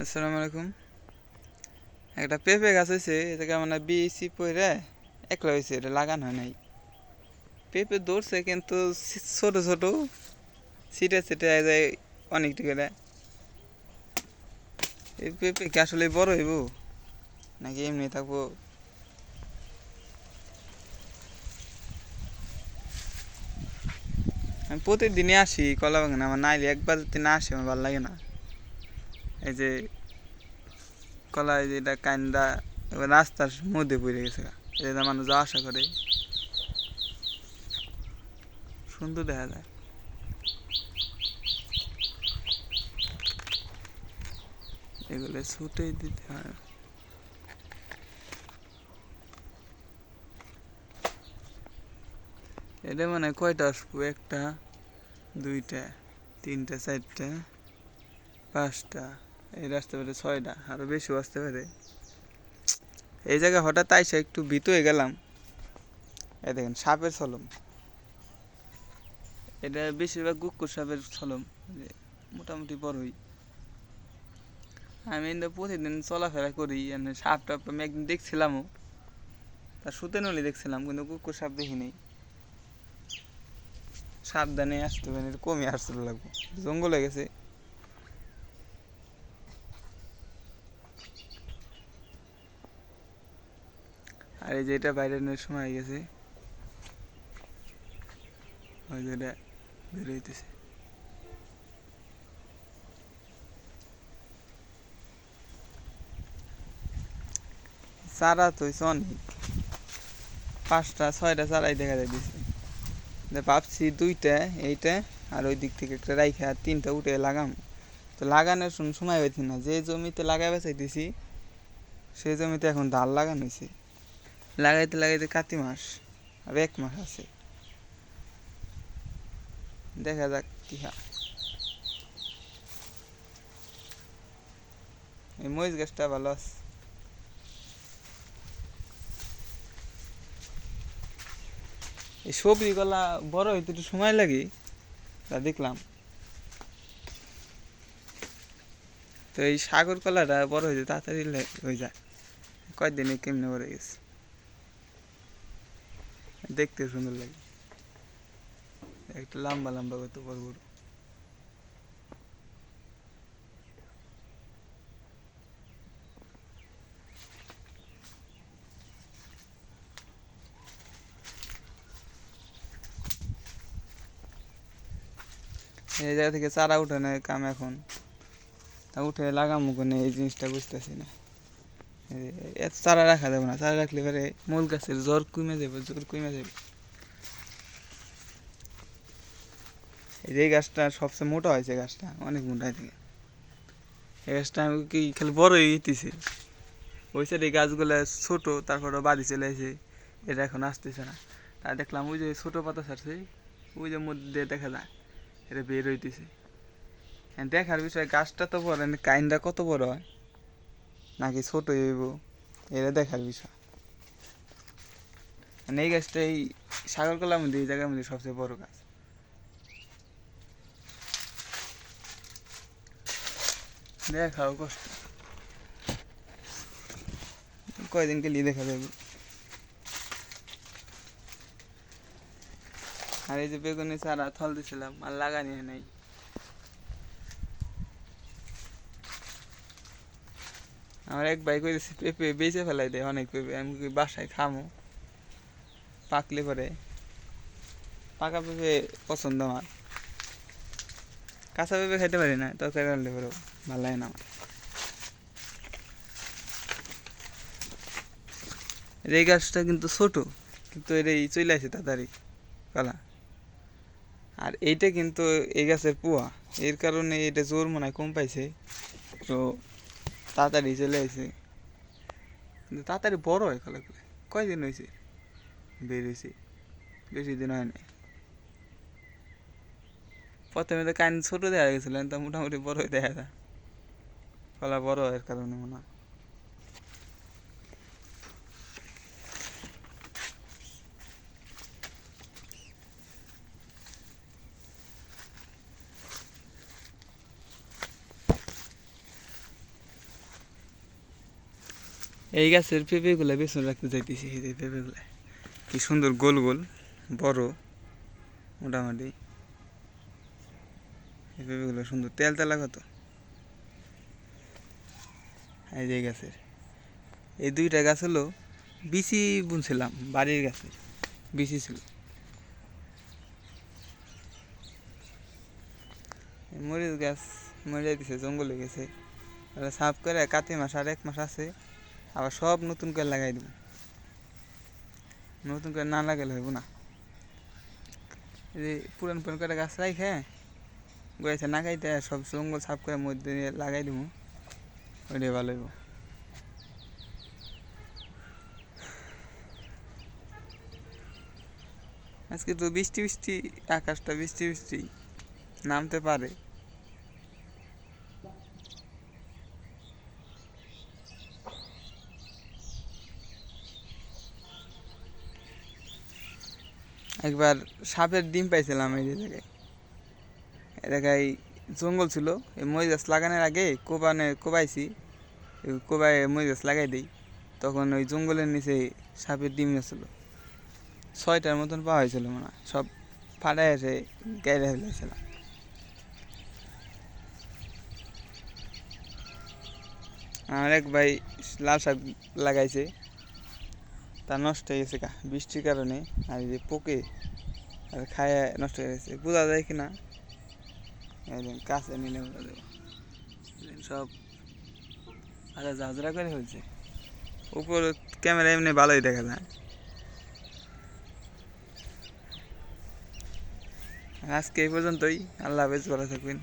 আসসালামু আলাইকুম। একটা পেঁপে গাছ হয়েছে এটাকে মানে বিসি পরে একলা হয়েছে এটা লাগানো হয় নাই। পেঁপে ধরছে কিন্তু ছোট ছোট, ছিটে ছিটে যায় অনেকটি করে। এই পেঁপে কি আসলে বড় হইব? নাকি এমনি থাকব? আমি প্রতিদিনই আসি, কলা বাগানে, আমার নাইলে একবার যদি না আসি, আমার ভালো লাগে না। এই যে কলা, এই যে কান্দা রাস্তার মধ্যে পড়ে গেছে যে মানুষ যাওয়া আসা করে। সুন্দর দেখা যায়। এগুলো ছুটেই দিতে হয়। এটা মানে কয়টা আসব? একটা, দুইটা, তিনটা, চারটা, পাঁচটা। এই আসতে পারে ছয়টা আরও বেশিও আসতে পারে। এই জায়গায় হঠাৎ আইসা একটু ভীত হয়ে গেলাম। এই দেখেন, সাপের ছলম। এটা বেশিরভাগ কুকুর সাপের ছলম মোটামুটি বড়ই। আমি কিন্তু প্রতিদিন চলাফেরা করি, এমনি সাপ টাপ আমি একদিন দেখছিলামও। তা সুতে নলি দেখছিলাম, কিন্তু কুকুর সাপ দেখি দেখিনি সাবধানে আসতে এটা কমে আসতে লাগবো। জঙ্গলে গেছে। আর এই যে এটা বাইরে নেওয়ার সময় গেছে। ওই যে এটা বের হইতেছে। চারা তো অনেক। পাঁচটা, ছয়টা চারাই দেখা যায় দিছে যে ভাবছি দুইটা, এইটা আর ওই দিক থেকে একটা রাইখা তিনটা উঠে লাগাম। তো লাগানোর সম- সময় হয়েছে না। যে জমিতে লাগাইবা চাইতেছি সেই জমিতে এখন ধান লাগানো হয়েছে লাগাইতে লাগাইতে কাতি মাস, আর এক মাস আছে। দেখা যাক কি হয়। এই মরিচ গাছটা ভালো আছে। এই সবজি গলা বড় হইতে একটু সময় লাগে, তা দেখলাম। তো এই সাগর কলাটা বড় হয়েছে তাড়াতাড়ি লে- হয়ে যায়। কয়েকদিনে কেমনে বড় গেছে? দেখতে সুন্দর লাগে একটা লম্বা লম্বা কত বড় বড় এই জায়গা থেকে চারা উঠানোর কাম এখন তা উঠে লাগামো কোনে এই জিনিসটা বুঝতেছি না এই- এত চারা রাখা যাবে না। চারা রাখলে পরে মূল গাছের জ্বর কমে যাবে, জ্বর কমে যাবে। এই গাছটা সবচেয়ে মোটা হয়েছে গাছটা, অনেক মোটা থেকে এই গাছটা আমি কি খালি বড় হয়ে গেতেছে ওই এই গাছগুলো ছোট, তারপরে বাড়ি চলে আসে। এটা এখন আসতেছে না। তা দেখলাম ওই যে ছোট পাতা ছাড়ছে, ওই যে মধ্যে দেখা যায়, এটা বের হইতেছে। দেখার বিষয়, গাছটা তো বড় কাইনটা কত বড় হয়? নাকি ছোট হইব? এটা দেখার বিষয়। মানে এই গাছটা এই সাগর কলার মধ্যে, এই জায়গার মধ্যে সবচেয়ে বড় গাছ। দেখাও কষ্ট। কয়দিন গেলে দেখা যাবে। আর এই যে বেগুনি চারা থল দিছিলাম, আর লাগানি নাই। আমার এক ভাই করেছে পেঁপে বেঁচে ফেলাই দেয় অনেক পেঁপে আমি বাসায় খামো। পাকলে পরে, পাকা পেঁপে পছন্দ আমার। কাঁচা পেঁপে খাইতে পারি না, তরকারি রান্নলে পরেও ভালো লাগে না আমার। এই গাছটা কিন্তু ছোট, কিন্তু এটা এই চলে আসে তাড়াতাড়ি কলা আর এইটা কিন্তু এই গাছের পোয়া, এর কারণে এটা জোর মনে হয় কম পাইছে। তো তাড়াতাড়ি চলে আসে কিন্তু তাড়াতাড়ি বড় হয় কলাগুলো কয়দিন হয়েছে বের হয়েছে বেশি দিন হয় না প্রথমে তো কান ছোট দেখা গেছিলেন তো মোটামুটি বড় দেখা যায়। কলা বড় এর কারণে মনে হয়। এই গাছের পেঁপেগুলো বেসন রাখতে চাইতেছি এই পেঁপেগুলো। কি সুন্দর গোল গোল, বড়, মোটামুটি। এই পেঁপেগুলো সুন্দর, তেল তেলা কত? এই যে গাছের। এই দুইটা গাছ হলো বিচি বুনছিলাম, বাড়ির গাছের, বিচি ছিল। মরিচ গাছ মরে দিছে জঙ্গলে গেছে। সাফ করে কাতি মাস আর এক মাস আছে। আবার সব নতুন করে লাগাই দেবো। নতুন করে না লাগালে হইব না। এই পুরান পুরান করে গাছ রাখে গেছে না খাইতে সব জঙ্গল সাফ করে মধ্যে লাগাই দেবো। ওইটাই ভালো হইব। আজকে তো বৃষ্টি বৃষ্টি, আকাশটা বৃষ্টি বৃষ্টি, নামতে পারে। একবার সাপের ডিম পাইছিলাম এই জায়গায় এ জায়গায় জঙ্গল ছিল, এই মরিচ গাছ লাগানোর আগে কোবানে কোবাইছি কোবায় মরিচ গাছ লাগাই দিই। তখন ওই জঙ্গলের নিচে সাপের ডিম ছিল ছয়টার মতন পাওয়া হয়েছিল মনে হয়। সব ফাটাই এসে গাইরে ফেলেছিলাম আমার এক ভাই লাল শাক লাগাইছে। তা নষ্ট হয়ে গেছে বৃষ্টির কারণে আর এই যে পোকে আর খায় নষ্ট হয়ে গেছে। বোঝা যায় কি না? কাছে নিলে বোঝা যাবে সব আচ্ছা ঝাঁঝরা করে হয়েছে। উপর ক্যামেরা এমনি ভালোই দেখা যায়। আজকে এই পর্যন্তই। আল্লাহ হাফেজ, ভালো থাকবেন।